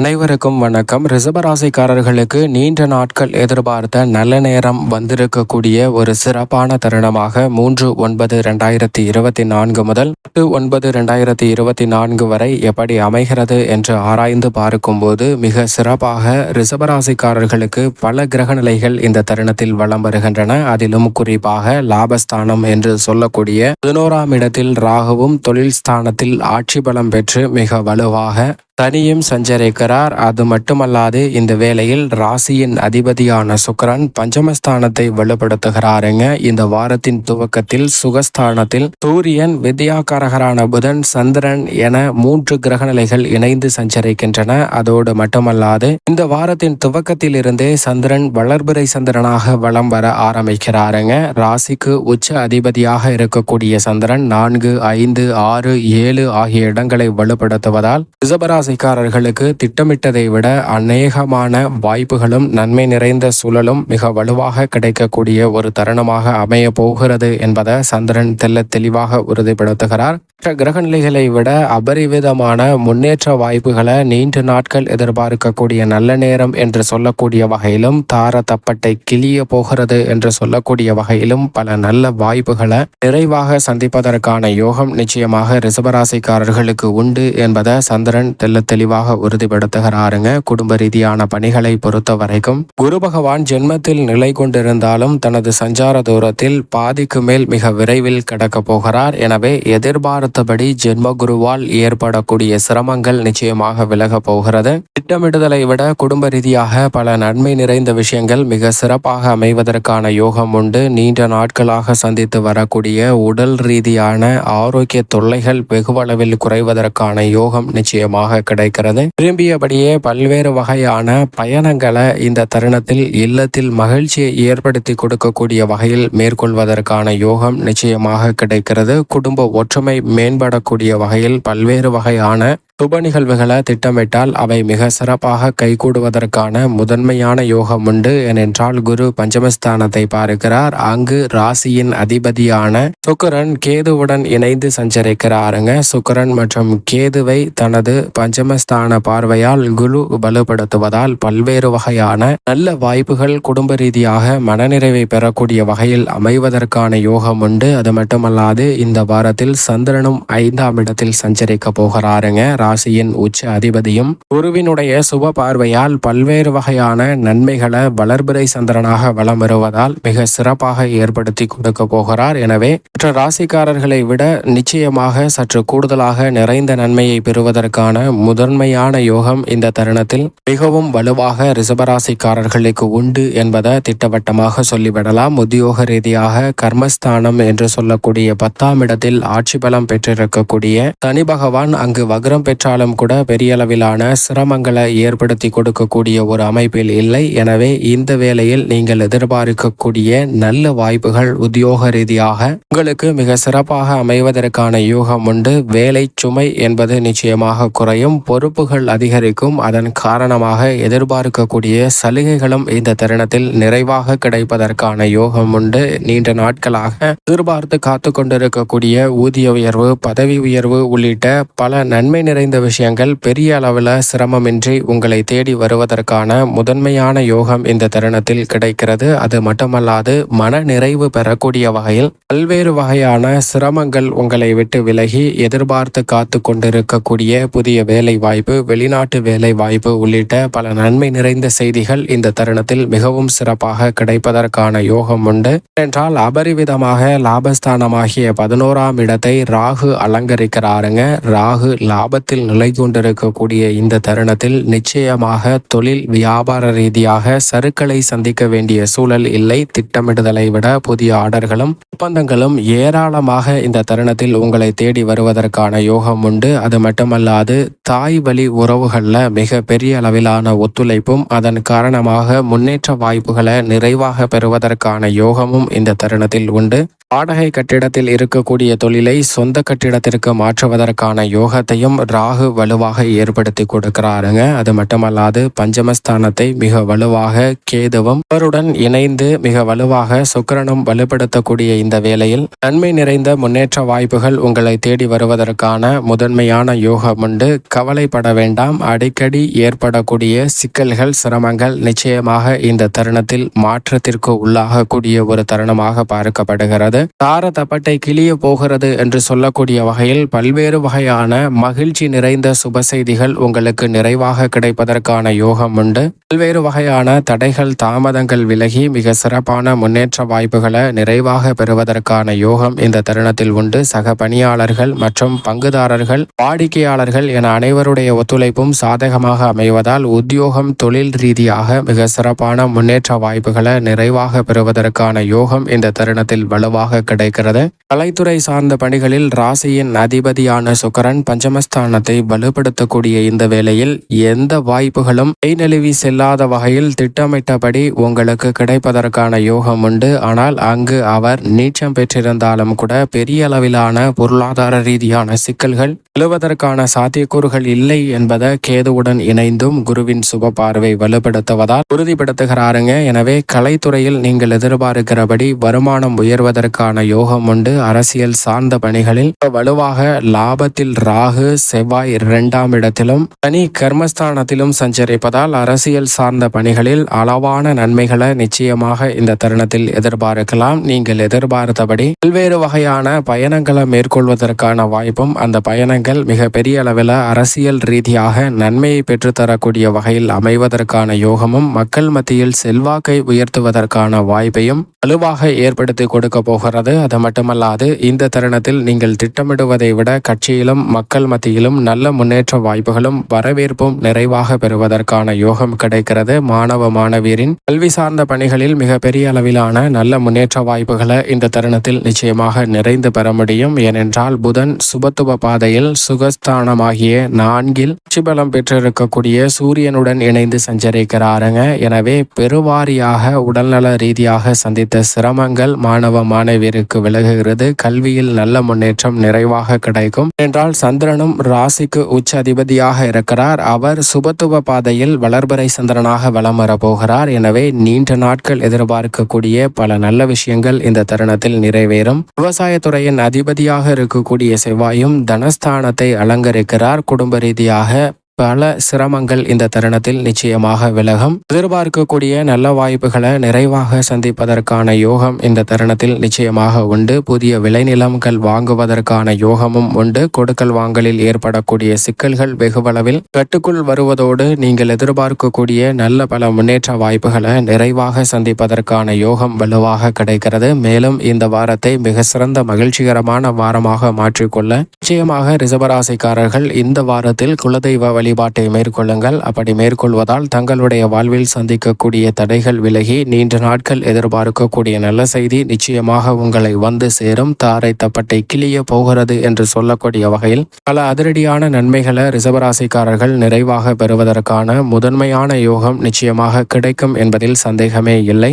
அனைவருக்கும் வணக்கம். ரிசபராசிக்காரர்களுக்கு நீண்ட நாட்கள் எதிர்பார்த்த நல்ல நேரம் வந்திருக்கக்கூடிய ஒரு சிறப்பான தருணமாக மூன்று ஒன்பது ரெண்டாயிரத்தி இருபத்தி நான்கு முதல் எட்டு ஒன்பது ரெண்டாயிரத்தி இருபத்தி நான்கு வரை எப்படி அமைகிறது என்று ஆராய்ந்து பார்க்கும்போது மிக சிறப்பாக ரிசபராசிக்காரர்களுக்கு பல கிரக நிலைகள் இந்த தருணத்தில் வலம் வருகின்றன. அதிலும் குறிப்பாக லாபஸ்தானம் என்று சொல்லக்கூடிய பதினோராம் இடத்தில் ராகுவும் தொழில் ஸ்தானத்தில் ஆட்சி பலம் பெற்று மிக வலுவாக தனியும் சஞ்சரிக்கிறார். அது மட்டுமல்லாது இந்த வேளையில் ராசியின் அதிபதியான சுக்கரன் பஞ்சமஸ்தானத்தை வலுப்படுத்துகிறாருங்க இந்த வாரத்தின் துவக்கத்தில் சுகஸ்தானத்தில் சூரியன் வித்யாகாரகரான புதன் சந்திரன் என மூன்று கிரகநிலைகள் இணைந்து சஞ்சரிக்கின்றன. அதோடு மட்டுமல்லாது இந்த வாரத்தின் துவக்கத்தில் இருந்தே சந்திரன் வளர்பிறை சந்திரனாக வலம் வர ஆரம்பிக்கிறாருங்க. ராசிக்கு உச்ச அதிபதியாக இருக்கக்கூடிய சந்திரன் நான்கு ஐந்து ஆறு ஏழு ஆகிய இடங்களை வலுப்படுத்துவதால் ரிசபராசி ராசிக்காரர்களுக்கு திட்டமிட்டதை விட அநேகமான வாய்ப்புகளும் நன்மை நிறைந்த சூழலும் மிக வலுவாக கிடைக்கக்கூடிய ஒரு தருணமாக அமைய போகிறது என்பதை சந்திரன் தெல்ல தெளிவாக உறுதிப்படுத்துகிறார். மற்ற கிரகநிலைகளை விட அபரிவிதமான முன்னேற்ற வாய்ப்புகளை நீண்ட நாட்கள் எதிர்பார்க்கக்கூடிய நல்ல நேரம் என்று சொல்லக்கூடிய வகையிலும் தார தப்பட்டை கிளிய போகிறது என்று சொல்லக்கூடிய வகையிலும் பல நல்ல வாய்ப்புகளை நிறைவாக சந்திப்பதற்கான யோகம் நிச்சயமாக ரிசபராசிக்காரர்களுக்கு உண்டு என்பதை சந்திரன் தெல்ல தெளிவாக உறுதிப்படுத்துகிறாருங்க. குடும்ப ரீதியான பணிகளை பொறுத்த வரைக்கும் குரு பகவான் ஜென்மத்தில் நிலை கொண்டிருந்தாலும் தனது சஞ்சார தூரத்தில் பாதிக்கு மேல் மிக விரைவில் கடக்க போகிறார். எனவே எதிர்பார்த்தபடி ஜென்ம குருவால் ஏற்படக்கூடிய சிரமங்கள் நிச்சயமாக விலகப் போகிறது. திட்டமிடுதலை விட குடும்ப ரீதியாக பல நன்மை நிறைந்த விஷயங்கள் மிக சிறப்பாக அமைவதற்கான யோகம் உண்டு. நீண்ட நாட்களாக சந்தித்து வரக்கூடிய உடல் ரீதியான ஆரோக்கிய தொல்லைகள் வெகுவளவில் குறைவதற்கான யோகம் நிச்சயமாக கிடைக்கிறது. விரும்பியபடியே பல்வேறு வகையான பயணங்களை இந்த தருணத்தில் இல்லத்தில் மகிழ்ச்சியை ஏற்படுத்தி கொடுக்கக்கூடிய வகையில் மேற்கொள்வதற்கான யோகம் நிச்சயமாக கிடைக்கிறது. குடும்ப ஒற்றுமை மேம்படக்கூடிய வகையில் பல்வேறு வகையான சுப நிகழ்வுகளை திட்டமிட்டால் அவை மிக சிறப்பாக கைகூடுவதற்கான முதன்மையான யோகம் உண்டு ஏனென்றால் குரு பஞ்சமஸ்தானத்தை பார்க்கிறார். அங்கு ராசியின் அதிபதியான சுக்கரன் கேதுவுடன் இணைந்து சஞ்சரிக்கிறாருங்க. சுக்கரன் மற்றும் கேதுவை தனது பஞ்சமஸ்தான பார்வையால் குரு வலுப்படுத்துவதால் பல்வேறு வகையான நல்ல வாய்ப்புகள் குடும்ப ரீதியாக மனநிறைவை பெறக்கூடிய வகையில் அமைவதற்கான யோகம் உண்டு. அது மட்டுமல்லாது இந்த வாரத்தில் சந்திரனும் ஐந்தாம் இடத்தில் சஞ்சரிக்க போகிறாருங்க. ராசியின் உச்ச அதிபதியும் குருவினுடைய சுப பார்வையால் பல்வேறு வகையான நன்மைகளை வளர்பிறை சந்திரனாக வலம் வருவதால் மிக சிறப்பாக ஏற்படுத்தி கொடுக்க போகிறார். எனவே மற்ற ராசிக்காரர்களை விட நிச்சயமாக சற்று கூடுதலாக நிறைந்த நன்மையை பெறுவதற்கான முதன்மையான யோகம் இந்த தருணத்தில் மிகவும் வலுவாக ரிசபராசிக்காரர்களுக்கு உண்டு என்பதை திட்டவட்டமாக சொல்லிவிடலாம். உத்தியோக ரீதியாக கர்மஸ்தானம் என்று சொல்லக்கூடிய பத்தாம் இடத்தில் ஆட்சி பலம் பெற்றிருக்கக்கூடிய சனி பகவான் அங்கு வக்ரம் பெற்றாலும் கூட பெரிய அளவிலான சிரமங்களை ஏற்படுத்தி கொடுக்கக்கூடிய ஒரு அமைப்பில் இல்லை. எனவே இந்த வேளையில் நீங்கள் எதிர்பார்க்கக்கூடிய நல்ல வாய்ப்புகள் உத்தியோக ரீதியாக உங்களுக்கு மிக சிறப்பாக அமைவதற்கான யூகம் உண்டு. வேலை சுமை என்பது நிச்சயமாக குறையும். பொறுப்புகள் அதிகரிக்கும். அதன் காரணமாக எதிர்பார்க்கக்கூடிய சலுகைகளும் இந்த தருணத்தில் நிறைவாக கிடைப்பதற்கான யோகம் உண்டு. நீண்ட நாட்களாக எதிர்பார்த்து காத்து கொண்டிருக்கக்கூடிய ஊதிய உயர்வு பதவி உயர்வு உள்ளிட்ட பல நன்மை நிறைந்த விஷயங்கள் பெரிய அளவில் சிரமமின்றி உங்களை தேடி வருவதற்கான முதன்மையான யோகம் இந்த தருணத்தில் கிடைக்கிறது. அது மட்டுமல்லாது மன நிறைவு பெறக்கூடிய வகையில் பல்வேறு வகையான சிரமங்கள் உங்களை விட்டு விலகி எதிர்பார்த்து காத்து கொண்டிருக்கக்கூடிய புதிய வேலை வாய்ப்பு வெளிநாட்டு வேலை வாய்ப்பு உள்ளிட்ட பல நன்மை நிறைந்த செய்திகள் இந்த தருணத்தில் மிகவும் சிறப்பாக கிடைப்பதற்கான யோகம் உண்டு. என்றால் அபரிவிதமாக லாபஸ்தானமாகிய பதினோராம் இடத்தை ராகு அலங்கரிக்கிறாருங்க. ராகு லாபத்தில் நிலை கொண்டிருக்கக்கூடிய இந்த தருணத்தில் நிச்சயமாக தொழில் வியாபார ரீதியாக சருக்களை சந்திக்க வேண்டிய சூழல் இல்லை. திட்டமிடுதலை விட புதிய ஆர்டர்களும் ஒப்பந்தங்களும் ஏராளமாக இந்த தருணத்தில் உங்களை தேடி வருவதற்கான யோகம் உண்டு. அது மட்டுமல்லாது தாய் வழி உறவுகளில் மிக பெரிய அளவிலான ஒத்துழைப்பும் அதன் காரணமாக முன்னேற்ற வாய்ப்புகளை நிறைவாக பெறுவதற்கான யோகமும் இந்த தருணத்தில் உண்டு. வாடகை கட்டிடத்தில் இருக்கக்கூடிய தொழிலை சொந்த கட்டிடத்திற்கு மாற்றுவதற்கான யோகத்தையும் ரா ராகு வலுவாக ஏற்படுத்தி கொடுக்கிறாருங்க. அது மட்டுமல்லாது பஞ்சமஸ்தானத்தை மிக வலுவாக கேதுவும் அவருடன் இணைந்து மிக வலுவாக சுக்கரனும் வலுப்படுத்தக்கூடிய இந்த வேளையில் நன்மை நிறைந்த முன்னேற்ற வாய்ப்புகள் உங்களை தேடி வருவதற்கான முதன்மையான யோகம் உண்டு. கவலைப்பட வேண்டாம். அடிக்கடி ஏற்படக்கூடிய சிக்கல்கள் சிரமங்கள் நிச்சயமாக இந்த தருணத்தில் மாற்றத்திற்கு உள்ளாகக்கூடிய ஒரு தருணமாக பார்க்கப்படுகிறது. தார தப்பட்டை கிளிய போகிறது என்று சொல்லக்கூடிய வகையில் பல்வேறு வகையான மகிழ்ச்சி நிறைந்த சுப செய்திகள் உங்களுக்கு நிறைவாக கிடைப்பதற்கான யோகம் உண்டு. பல்வேறு வகையான தடைகள் தாமதங்கள் விலகி மிக சிறப்பான முன்னேற்ற வாய்ப்புகளை நிறைவாக பெறுவதற்கான யோகம் இந்த தருணத்தில் உண்டு. சக பணியாளர்கள் மற்றும் பங்குதாரர்கள் வாடிக்கையாளர்கள் என அனைவருடைய ஒத்துழைப்பும் சாதகமாக அமைவதால் உத்தியோகம் தொழில் ரீதியாக மிக சிறப்பான முன்னேற்ற வாய்ப்புகளை நிறைவாக பெறுவதற்கான யோகம் இந்த தருணத்தில் வலுவாக கிடைக்கிறது. கலைத்துறை சார்ந்த பணிகளில் ராசியின் அதிபதியான சுக்கரன் நிறுவனத்தை வலுப்படுத்தக்கூடிய இந்த வேளையில் எந்த வாய்ப்புகளும் நெழுவி செல்லாத வகையில் திட்டமிட்டபடி உங்களுக்கு கிடைப்பதற்கான யோகம் உண்டு. ஆனால் அங்கு அவர் நீச்சம் பெற்றிருந்தாலும் கூட பெரிய அளவிலான பொருளாதார ரீதியான சிக்கல்கள் எழுவதற்கான சாத்தியக்கூறுகள் இல்லை என்பதை கேதுவுடன் இணைந்தும் குருவின் சுப பார்வை வலுப்படுத்துவதால் உறுதிப்படுத்துகிறாருங்க. எனவே கலைத்துறையில் நீங்கள் எதிர்பார்க்கிறபடி வருமானம் உயர்வதற்கான யோகம் உண்டு. அரசியல் சார்ந்த பணிகளில் வலுவாக லாபத்தில் ராகு செவ்வாய் இரண்டாம் இடத்திலும் தனி கர்மஸ்தானத்திலும் சஞ்சரிப்பதால் அரசியல் சார்ந்த பணிகளில் அளவான நன்மைகளை நிச்சயமாக இந்த தருணத்தில் எதிர்பார்க்கலாம். நீங்கள் எதிர்பார்த்தபடி பல்வேறு வகையான பயணங்களை மேற்கொள்வதற்கான வாய்ப்பும் அந்த பயணங்கள் மிக பெரிய அளவில் அரசியல் ரீதியாக நன்மையை பெற்றுத்தரக்கூடிய வகையில் அமைவதற்கான யோகமும் மக்கள் மத்தியில் செல்வாக்கை உயர்த்துவதற்கான வாய்ப்பையும் வலுவாக ஏற்படுத்தி கொடுக்க போகிறது. அது மட்டுமல்லாது இந்த தருணத்தில் நீங்கள் திட்டமிடுவதை விட கட்சியிலும் மக்கள் மத்தியிலும் நல்ல முன்னேற்ற வாய்ப்புகளும் வரவேற்பும் நிறைவாக பெறுவதற்கான யோகம் கிடைக்கிறது. மாணவ மாணவியரின் கல்வி சார்ந்த பணிகளில் மிக பெரிய அளவிலான நல்ல முன்னேற்ற வாய்ப்புகளை இந்த தருணத்தில் நிச்சயமாக நிறைந்து பெற முடியும். ஏனென்றால் புதன் சுபத்துவ பாதையில் சுகஸ்தானமாகிய நான்கில் உச்சிபலம் பெற்றிருக்கக்கூடிய சூரியனுடன் இணைந்து சஞ்சரிக்கிறாருங்க. எனவே பெருவாரியாக உடல்நல ரீதியாக சந்தித்த சிரமங்கள் மாணவ மாணவியருக்கு விலகுகிறது. கல்வியில் நல்ல முன்னேற்றம் நிறைவாக கிடைக்கும். என்றால் சந்திரனும் ராசிக்கு உச்ச அதிபதியாக இருக்கிறார். அவர் சுபத்துவ பாதையில் வளர்பறை சந்திரனாக வலம் வரப்போகிறார் எனவே நீண்ட நாட்கள் எதிர்பார்க்கக்கூடிய பல நல்ல விஷயங்கள் இந்த தருணத்தில் நிறைவேறும். விவசாயத்துறையின் அதிபதியாக இருக்கக்கூடிய செவ்வாயும் தனஸ்தானத்தை அலங்கரிக்கிறார். குடும்ப ரீதியாக பல சிரமங்கள் இந்த தருணத்தில் நிச்சயமாக விலகும். எதிர்பார்க்கக்கூடிய நல்ல வாய்ப்புகளை நிறைவாக சந்திப்பதற்கான யோகம் இந்த தருணத்தில் நிச்சயமாக உண்டு. புதிய விளைநிலங்கள் வாங்குவதற்கான யோகமும் உண்டு. கொடுக்கல் வாங்கலில் ஏற்படக்கூடிய சிக்கல்கள் வெகுவளவில் கட்டுக்குள் வருவதோடு நீங்கள் எதிர்பார்க்கக்கூடிய நல்ல பல முன்னேற்ற வாய்ப்புகளை நிறைவாக சந்திப்பதற்கான யோகம் வலுவாக கிடைக்கிறது. மேலும் இந்த வாரத்தை மிக சிறந்த மகிழ்ச்சிகரமான வாரமாக மாற்றிக்கொள்ள நிச்சயமாக ரிசபராசிக்காரர்கள் இந்த வாரத்தில் குலதெய்வ வழிபாட்டை மேற்கொள்ளுங்கள். அப்படி மேற்கொள்வதால் தங்களுடைய வாழ்வில் சந்திக்கக்கூடிய தடைகள் விலகி நீண்ட நாட்கள் எதிர்பார்க்கக்கூடிய நல்ல செய்தி நிச்சயமாக உங்களை வந்து சேரும். தாரை தப்பட்டை கிளிய போகிறது என்று சொல்லக்கூடிய வகையில் பல அதிரடியான நன்மைகளை ரிசவராசிக்காரர்கள் நிறைவாக பெறுவதற்கான முதன்மையான யோகம் நிச்சயமாக கிடைக்கும் என்பதில் சந்தேகமே இல்லை.